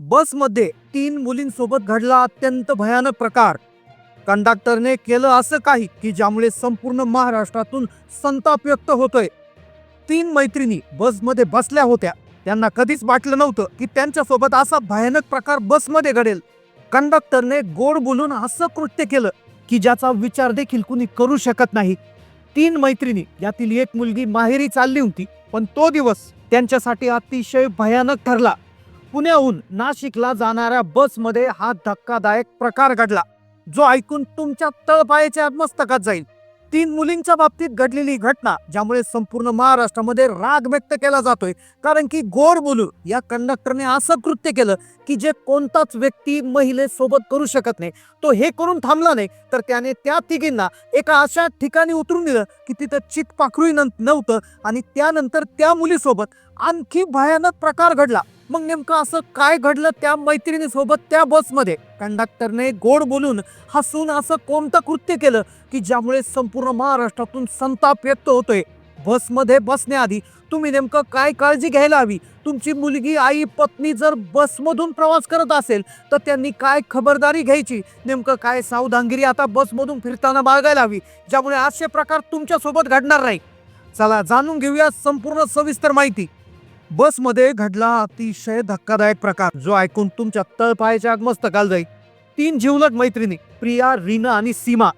बसमध्ये तीन मुलींसोबत घडला अत्यंत भयानक प्रकार. कंडक्टरने केलं असं काही की ज्यामुळे संपूर्ण महाराष्ट्रातून संताप व्यक्त होतोय. तीन मैत्रिणी बसमध्ये बसल्या होत्या. त्यांना कधीच वाटलं नव्हतं की त्यांच्यासोबत असा भयानक प्रकार बसमध्ये घडेल. कंडक्टरने गोड बोलून असं कृत्य केलं की ज्याचा विचार देखील कुणी करू शकत नाही. तीन मैत्रिणी यातील एक मुलगी माहेरी चालली होती पण तो दिवस त्यांच्यासाठी अतिशय भयानक ठरला. पुण्याहून नाशिकला जाणाऱ्या बसमध्ये हा धक्कादायक प्रकार घडला. जो ऐकून तुमच्या तळपायाच्या मस्तकात जाईल. तीन मुलींच्या बाबतीत घडलेली घटना ज्यामुळे संपूर्ण महाराष्ट्रामध्ये राग व्यक्त केला जातोय. कारण की गोड बोलू या कंडक्टरने असं कृत्य केलं की जे कोणताच व्यक्ती महिलेसोबत करू शकत नाही. तो हे करून थांबला नाही. तर त्याने त्या तिघींना एका अशा ठिकाणी उतरून दिलं की तिथं चित पाखरूही नव्हतं. आणि त्यानंतर त्या मुलीसोबत आणखी भयानक प्रकार घडला. मग नेमकं असं काय घडलं त्या मैत्रिणीसोबत त्या बसमध्ये? कंडक्टरने गोड बोलून हसून असं कोणतं कृत्य केलं की ज्यामुळे संपूर्ण महाराष्ट्रातून संताप व्यक्त होतोय? बसमध्ये बसण्याआधी तुम्ही नेमकं काय काळजी घ्यायला हवी? तुमची मुलगी आई पत्नी जर बसमधून प्रवास करत असेल तर त्यांनी काय खबरदारी घ्यायची? नेमकं काय सावधानगिरी आता बसमधून फिरताना बाळगायला हवी ज्यामुळे असे प्रकार तुमच्यासोबत घडणार नाही? चला जाणून घेऊया संपूर्ण सविस्तर माहिती. बसमध्ये घडला अतिशय धक्कादायक प्रकार जो ऐकून तुमच्या तळपायाच्या मस्तकाल जाईल तीन जीवलग मैत्रिणी प्रिया रीना आणि सीमा.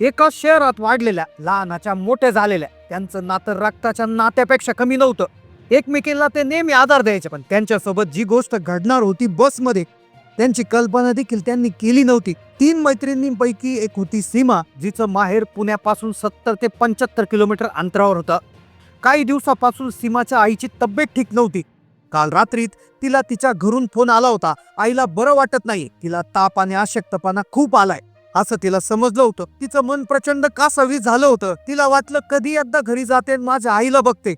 एका शहरात वाढलेल्या लहानाच्या मोठ्या झालेल्या. त्यांचं नातं रक्ताच्या नात्यापेक्षा कमी नव्हतं. एकमेकींना ते नेहमी आधार द्यायचे पण त्यांच्यासोबत जी गोष्ट घडणार होती बसमध्ये त्यांची कल्पना देखील त्यांनी केली नव्हती. तीन मैत्रिणींपैकी एक होती सीमा जिचं माहेर पुण्यापासून सत्तर ते पंच्याहत्तर किलोमीटर अंतरावर होतं. काही दिवसापासून सीमाच्या आईची तब्येत ठीक नव्हती. काल रात्रीत तिला तिच्या घरून फोन आला होता. आईला बरं वाटत नाही तिला ताप आणि अशक्तपणा खूप आलाय. असं तिला समजलं होतं. तिचं मन प्रचंड कासावी झालं होतं. तिला वाटलं कधी एकदा घरी जाते आणि माझ्या आईला बघते.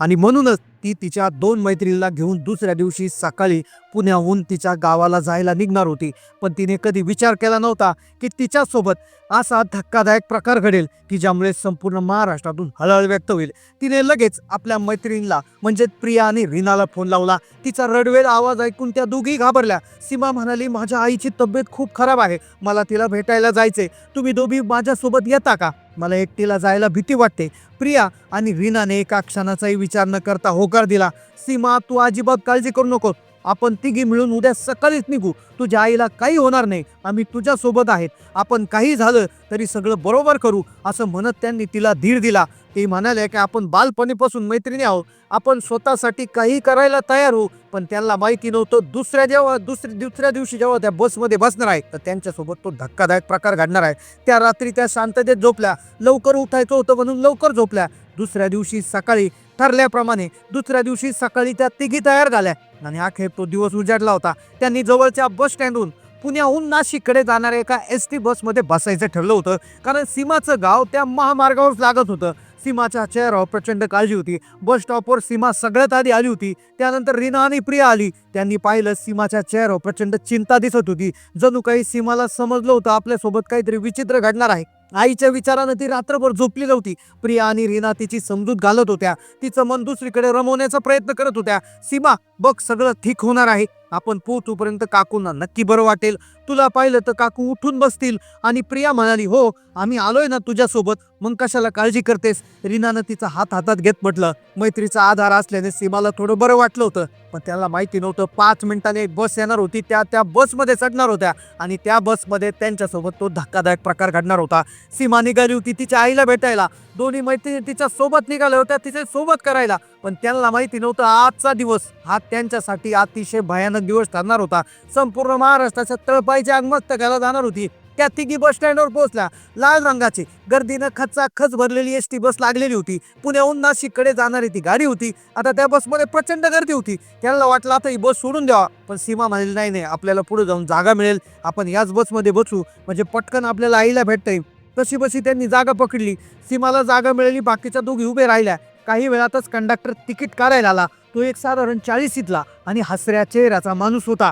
आणि म्हणूनच ती तिच्या दोन मैत्रिणीला घेऊन दुसऱ्या दिवशी सकाळी पुण्याहून तिच्या गावाला जायला निघणार होती. पण तिने कधी विचार केला नव्हता की तिच्यासोबत असा धक्कादायक प्रकार घडेल की ज्यामुळे संपूर्ण महाराष्ट्रातून हळहळ व्यक्त होईल. तिने लगेच आपल्या मैत्रिणीला म्हणजे प्रिया आणि रीनाला फोन लावला. तिचा रडवेल आवाज ऐकून त्या दोघी घाबरल्या. सीमा म्हणाली माझ्या आईची तब्येत खूप खराब आहे. मला तिला भेटायला जायचे तुम्ही दोघी माझ्यासोबत येता का? मला एकटीला जायला भीती वाटते. प्रिया आणि रीनाने एका क्षणाचाही विचार न करता हो होकार दिला. सीमा तू अजिबात काळजी करू नको. आपण तिघी मिळून उद्या सकाळीच निघू. तुझ्या आईला काही होणार नाही. आम्ही तुझ्या सोबत आहेत. आपण काही झालं तरी सगळं बरोबर करू असं म्हणत त्यांनी तिला धीर दिला. ते म्हणाले की आपण बालपणीपासून मैत्रिणी आहोत. आपण स्वतःसाठी काही करायला तयार होऊ पण त्यांना माहिती नव्हतं दुसऱ्या जेव्हा दुसऱ्या दुसऱ्या दिवशी जेव्हा त्या बसमध्ये बसणार आहे तर त्यांच्यासोबत तो धक्कादायक प्रकार घडणार आहे. त्या रात्री त्या शांततेत झोपल्या. लवकर उठायचं होतं म्हणून लवकर झोपल्या. दुसऱ्या दिवशी सकाळी ठरल्याप्रमाणे दुसऱ्या दिवशी सकाळी त्या तिघी तयार झाल्या आणि अखेर तो दिवस उजाडला होता. त्यांनी जवळच्या बस स्टँडहून पुण्याहून नाशिककडे जाणाऱ्या एका एस टी बसमध्ये बसायचं ठरलं होतं. कारण सीमाचं गाव त्या महामार्गावर लागत होतं. सीमाच्या चेहऱ्यावर प्रचंड काळजी होती. बस स्टॉपवर सीमा सगळ्यात आधी आली होती. त्यानंतर रीना आणि प्रिया आली. त्यांनी पाहिलं सीमाच्या चेहऱ्यावर प्रचंड चिंता दिसत होती. जणू काही सीमाला समजलं होतं. आपल्यासोबत काहीतरी विचित्र घडणार आहे. आईच्या विचारानं ती रात्रभर झोपली नव्हती प्रिया आणि रीना तिची समजूत घालत होत्या. तिचं मन दुसरीकडे रमवण्याचा प्रयत्न करत होत्या. सीमा बघ सगळं ठीक होणार आहे. आपण पोहोचूपर्यंत काकूंना नक्की बरं वाटेल. तुला पाहिलं तर काकू उठून बसतील. आणि प्रिया म्हणाली हो आम्ही आलोय ना तुझ्यासोबत. मग कशाला काळजी करतेस? रीनानं तिचा हात हातात घेत म्हटलं. मैत्रीचा आधार असल्याने सीमाला थोडं बरं वाटलं होतं. पण त्याला माहिती नव्हतं पाच मिनिटाने एक बस येणार होती. त्या त्या बसमध्ये चढणार होत्या. आणि त्या बसमध्ये त्यांच्यासोबत तो धक्कादायक प्रकार घडणार होता. सीमा निघाली होती तिच्या आईला भेटायला. दोन्ही मैत्रिणी तिच्या सोबत निघाल्या होत्या तिच्या सोबत करायला. पण त्यांना माहिती नव्हतं आजचा दिवस. हा त्यांच्यासाठी अतिशय भयानक दिवस ठरणार होता. संपूर्ण महाराष्ट्राच्या तळपायच्या आगमस्तकाला जाणार होती. त्या तिघी बस स्टँडवर पोहोचल्या. लाल रंगाची गर्दीनं खचा खच भरलेली एस टी बस लागलेली होती. पुण्याहून नाशिककडे जाणारी ती गाडी होती. आता त्या बसमध्ये प्रचंड गर्दी होती. त्यांना वाटलं आता ही बस सोडून द्यावा. पण सीमा म्हणाली नाही नाही आपल्याला पुढे जाऊन जागा मिळेल. आपण याच बसमध्ये बसू. म्हणजे पटकन आपल्याला आईला भेटता येईल. तशी बशी त्यांनी जागा पकडली. सीमाला जागा मिळाली बाकीच्या दोघी उभे राहिल्या. काही वेळातच कंडक्टर तिकीट काढायला आला. तो एक साधारण चाळीसीतला आणि हसऱ्या चेहऱ्याचा माणूस होता.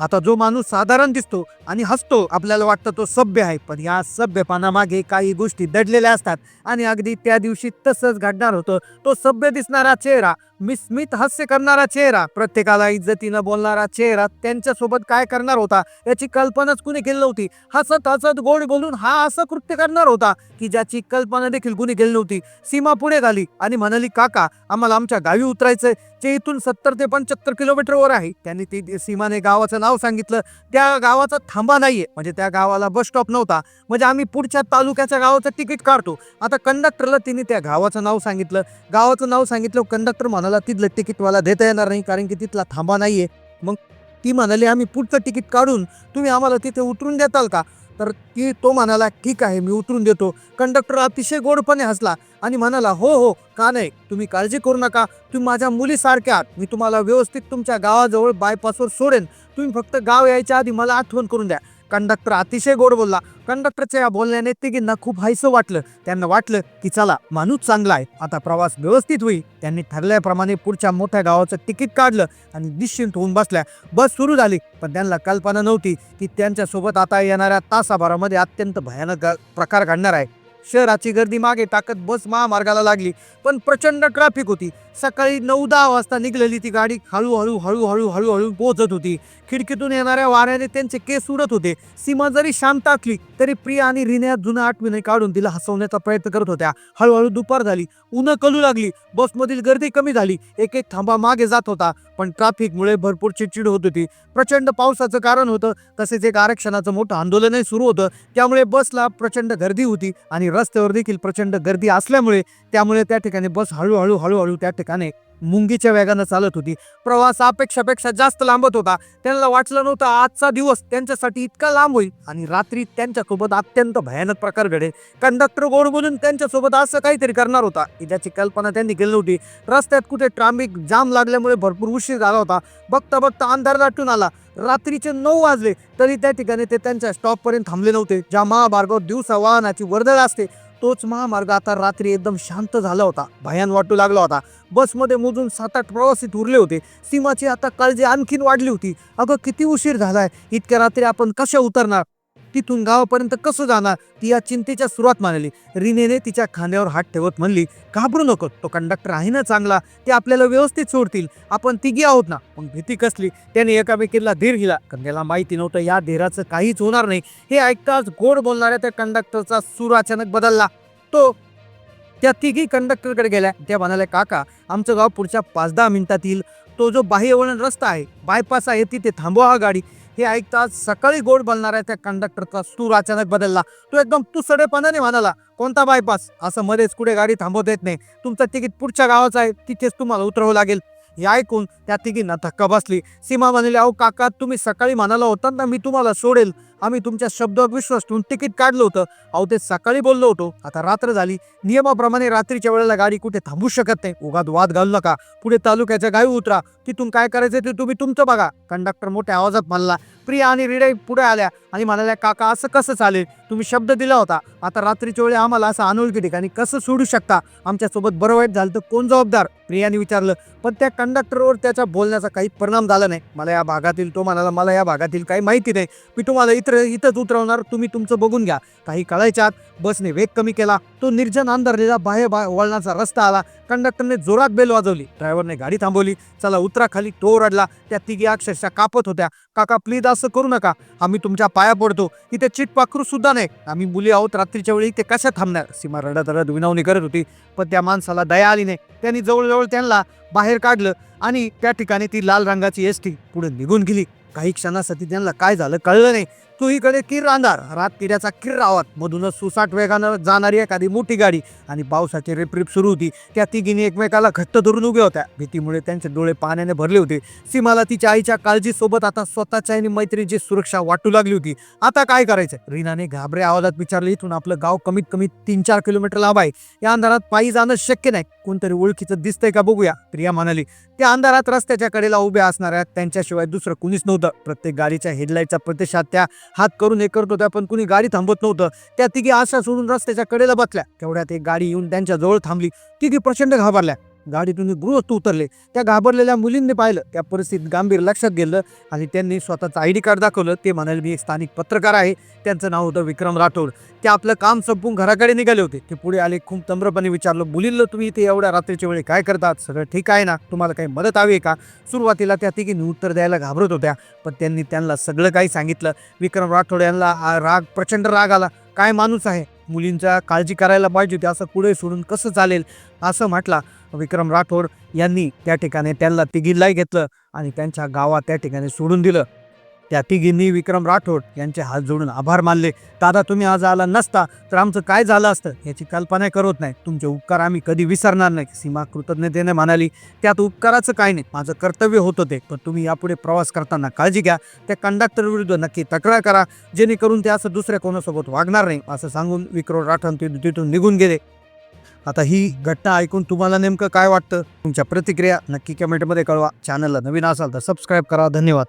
आता जो माणूस साधारण दिसतो आणि हसतो आपल्याला वाटतं तो सभ्य आहे. पण या सभ्यपणामागे काही गोष्टी दडलेल्या असतात आणि अगदी त्या दिवशी तसंच घडणार होतं. तो सभ्य दिसणारा चेहरा मिस्मित हास्य करणारा चेहरा प्रत्येकाला इज्जतीनं बोलणारा चेहरा त्यांच्यासोबत काय करणार होता याची कल्पनाच कुणी केली नव्हती. हसत हसत गोड बोलून हा असं कृत्य करणार होता की ज्याची कल्पना देखील कुणी केली नव्हती. सीमा पुढे झाली आणि म्हणाली काका आम्हाला आमच्या गावी उतरायचंय जे इथून सत्तर ते पंच्याहत्तर किलोमीटरवर आहे. त्यांनी ती सीमाने गावाचं नाव सांगितलं. त्या गावाचा थांबा नाहीये म्हणजे त्या गावाला बस स्टॉप नव्हता. म्हणजे आम्ही पुढच्या तालुक्याच्या गावाचं तिकीट काढतो. आता कंडक्टरला तिने त्या गावाचं नाव सांगितलं. गावाचं नाव सांगितलं कंडक्टर म्हणाला मला तिथलं तिकीट मला देता येणार नाही कारण की तिथला थांबा नाही आहे मग ती म्हणाली आम्ही पुढचं तिकीट काढून तुम्ही आम्हाला तिथे उतरून देताल का? तर ती तो म्हणाला ठीक आहे मी उतरून देतो. कंडक्टर अतिशय गोडपणे हसला आणि म्हणाला हो हो का नाही? तुम्ही काळजी करू नका. तुम्ही माझ्या मुलीसारख्या आहात. मी तुम्हाला व्यवस्थित तुमच्या गावाजवळ बायपासवर सोडेन. तुम्ही फक्त गाव यायच्या आधी मला आठवण करून द्या. कंडक्टर अतिशय गोड बोलला. कंडक्टरच्या या बोलण्याने तिघींना खूप हायसं वाटलं. त्यांना वाटलं की चला माणूस चांगला आहे. आता प्रवास व्यवस्थित होईल. त्यांनी ठरल्याप्रमाणे पुढच्या मोठ्या गावाचं तिकीट काढलं आणि निश्चिंत होऊन बसल्या. बस सुरू झाली पण त्यांना कल्पना नव्हती की त्यांच्यासोबत आता येणाऱ्या तासाभरामध्ये अत्यंत भयानक प्रकार घडणार आहे. शहराची गर्दी मागे टाकत बस महामार्गाला लागली. पण प्रचंड ट्रॅफिक होती. सकाळी नऊ दहा वाजता निघलेली ती गाडी हळूहळू हळूहळू हळूहळू पोहोचत होती. खिडकीतून येणाऱ्या वाऱ्याने त्यांचे केस उडत होते. सीमा जरी शांत असली तरी प्रिया आणि रिन्या जुन्या आठवणी काढून तिला हसवण्याचा प्रयत्न करत होत्या. हळूहळू दुपार झाली. उन्हं कलू लागली. बसमधील गर्दी कमी झाली. एक एक थांबा मागे जात होता. पण ट्रॅफिकमुळे भरपूर चिडचिड होत होती. प्रचंड पावसाचं कारण होतं. तसेच एक आरक्षणाचं मोठं आंदोलनही सुरू होतं. त्यामुळे बसला प्रचंड गर्दी होती आणि रस्त्यावर देखील प्रचंड गर्दी असल्यामुळे त्यामुळे त्या ठिकाणी बस हळूहळू हळूहळू त्या ठिकाणी मुंगीच्या वेगानं चालत होती. प्रवास अपेक्षापेक्षा जास्त लांबत होता. त्यांना वाटलं नव्हतं आजचा दिवस त्यांच्यासाठी इतका लांब होईल. आणि रात्री त्यांच्यासोबत अत्यंत भयानक प्रकार घडेल. कंडक्टर गोड बोलून त्यांच्यासोबत असं काहीतरी करणार होता. की ज्याची कल्पना त्यांनी केली नव्हती. रस्त्यात कुठे ट्रॅफिक जाम लागल्यामुळे भरपूर उशीर झाला होता. बघता बघता अंधार दाटून आला. रात्रीचे नऊ वाजले. तरी त्या ठिकाणी ते त्यांच्या स्टॉपपर्यंत थांबले नव्हते. ज्या महामार्गावर दिवसा वाहनाची वर्दळ असते तोच महामार्ग आता रात्री एकदम शांत झाला होता. भयान वाटू लागला होता. बसमध्ये मोजून सात आठ प्रवासी उरले होते. सीमाची आता काळजी आणखीन वाढली होती. अगं किती उशीर झालाय? इतक्या रात्री आपण कशा उतरणार? तिथून गावापर्यंत कसं जाणार? ती या चिंतेच्या सुरुवात मानली रिनेने तिच्या खांद्यावर हात ठेवत म्हणली घाबरू नको तो कंडक्टर आहे ना चांगला. ते आपल्याला व्यवस्थित सोडतील. आपण तिघी आहोत ना. मग भीती कसली? त्याने एकामेकीला धीर दिला. कारण त्याला माहिती नव्हतं या धीराचं काहीच होणार नाही. हे ऐकताच गोड बोलणाऱ्या त्या कंडक्टरचा सूर अचानक बदलला. तो त्या तिघी कंडक्टरकडे गेल्या. त्या म्हणाल्या काका आमचं गाव पुढच्या पाच दहा मिनिटात येईल. तो जो बाह्यवळण रस्ता आहे बायपास आहे तिथे थांबवा हा गाडी. हे ऐकताच सकाळी गोड बोलणाऱ्या त्या कंडक्टरचा सूर अचानक बदलला. तो एकदम तुसडेपणाने म्हणाला कोणता बायपास असं मध्येच कुठे गाडी थांबवता येत नाही. तुमचं तिकीट पुढच्या गावाचं आहे. तिथेच तुम्हाला उतरवं लागेल. हे ऐकून त्या तिघींना धक्का बसली. सीमा म्हणाली अहो काका तुम्ही सकाळी म्हणाला होता ना मी तुम्हाला सोडेल. आम्ही तुमच्या शब्दावर विश्वास ठेवून तिकीट काढलं होतं. अहो ते सकाळी बोललो होतो. आता रात्र झाली. नियमाप्रमाणे रात्रीच्या वेळेला गाडी कुठे थांबू शकत नाही. उगात वाद घालू नका. पुढे तालुक्याच्या गावी उतरा. तिथून काय करायचं ते तुम्ही तुमचं बघा. कंडक्टर मोठ्या आवाजात म्हणला प्रिया आणि रिडे पुढे आल्या. आणि म्हणाल्या काका असं कसं चालेल? तुम्ही शब्द दिला होता. आता रात्रीच्या वेळी आम्हाला असं अनोळखी ठिकाणी कसं सोडू शकता? आमच्यासोबत बरं वाईट झालं तर कोण जबाबदार? प्रियाने विचारलं पण त्या कंडक्टरवर त्याच्या बोलण्याचा काही परिणाम झाला नाही? मला या भागातील तो म्हणाला मला या भागातील काही माहिती नाही. मी तुम्हाला चित्र इथंच उतरवणार तुम्ही तुमचं बघून घ्या. काही कळायच्या आत बसने वेग कमी केला. तो निर्जन अंधारलेला बाहेर बा वळणाचा रस्ता आला. कंडक्टरने जोरात बेल वाजवली. ड्रायव्हरने गाडी थांबवली. चला उतरा खाली तो ओरडला. त्या तिघी अक्षरशः कापत होत्या. काका प्लीज असं करू नका. आम्ही तुमच्या पाया पडतो. इथे चिट पाखरू सुद्धा नाही. आम्ही मुली आहोत. रात्रीच्या वेळी ते कशा थांबणार? सीमा रडत रडत विनवणी करत होती. पण त्या माणसाला दया आली नाही. त्यांनी जवळजवळ त्यांना बाहेर काढलं आणि त्या ठिकाणी ती लाल रंगाची एस टी पुढे निघून गेली. काही क्षणासाठी त्यांना काय झालं कळलं नाही. चोहीकडे किर अंधार रात किऱ्याचा किर आवाज मधूनच सुसाट वेगानं जाणारी एखादी मोठी गाडी आणि पावसाची रिपरिप सुरू होती. त्या तिघीने एकमेकाला घट्ट धरून उभ्या होत्या. भीतीमुळे त्यांचे डोळे पाण्याने भरले होते. सीमाला तिच्या आईच्या काळजीसोबत आता स्वतःच्या आणि मैत्रीची सुरक्षा वाटू लागली होती. आता काय करायचं? रीनाने घाबरे आवाजात विचारले इथून आपलं गाव कमीत कमी तीन चार किलोमीटर लांब आहे. या अंधारात पायी जाणं शक्य नाही. कोणतरी ओळखीचं दिसतंय का बघूया. प्रिया म्हणाली त्या अंधारात रस्त्याच्या कडेला उभ्या असणाऱ्या त्यांच्याशिवाय दुसरं कुणीच नव्हतं. प्रत्येक गाडीच्या हेडलाईटचा प्रतिसाद त्या हात करून हे करत होत्या पण कुणी गाडी थांबत नव्हतं. त्या तिघी आशा सोडून रस्त्याच्या कडेला बसल्या. तेवढ्यात एक गाडी येऊन त्यांच्या जवळ थांबली. तिघी प्रचंड घाबरल्या. गाडीतून गृहस्थ उतरले. त्या घाबरलेल्या मुलींनी पाहिलं. त्या परिस्थितीत गांभीर लक्षात गेलं आणि त्यांनी स्वतःचं आय डी कार्ड दाखवलं. ते म्हणाले मी एक स्थानिक पत्रकार आहे. त्यांचं नाव होतं विक्रम राठोड. ते आपलं काम संपून घराकडे निघाले होते. ते पुढे आले खूप तंब्रपणे विचारलं मुलींना तुम्ही इथे एवढ्या रात्रीच्या वेळी काय करतात? सगळं ठीक आहे ना? तुम्हाला काही मदत हवी आहे का? सुरुवातीला त्या तिघींनी उत्तर द्यायला घाबरत होत्या पण त्यांनी त्यांना सगळं काही सांगितलं. विक्रम राठोड यांना आ- राग प्रचंड राग आला. काय माणूस आहे? मुलींचा काळजी करायला पाहिजे होती असं पुढे सोडून कसं चालेल असं म्हटला विक्रम राठोड यांनी. त्या ठिकाणी त्यांना तिघीलाही घेतलं आणि त्यांच्या गावात त्या ठिकाणी सोडून दिलं. त्या तिघींनी विक्रम राठोड यांचे हात जोडून आभार मानले. दादा तुम्ही आज आला नसता तर आमचं काय झालं असतं याची कल्पना करत नाही. तुमचे उपकार आम्ही कधी विसरणार नाही सीमा कृतज्ञतेने म्हणाली. त्यात उपकाराचं काय नाही माझं कर्तव्य होतं ते पण तुम्ही यापुढे प्रवास करताना काळजी घ्या. त्या कंडक्टर विरुद्ध नक्की तक्रार करा जेणेकरून ते असं दुसऱ्या कोणासोबत वागणार नाही असं सांगून विक्रम राठोड तिथून तिथून निघून गेले. आता ही घटना ऐकून तुम्हाला नेमकं काय वाटतं? तुमच्या प्रतिक्रिया नक्की कमेंटमध्ये कळवा. चॅनलला नवीन असाल तर सबस्क्राईब करा. धन्यवाद.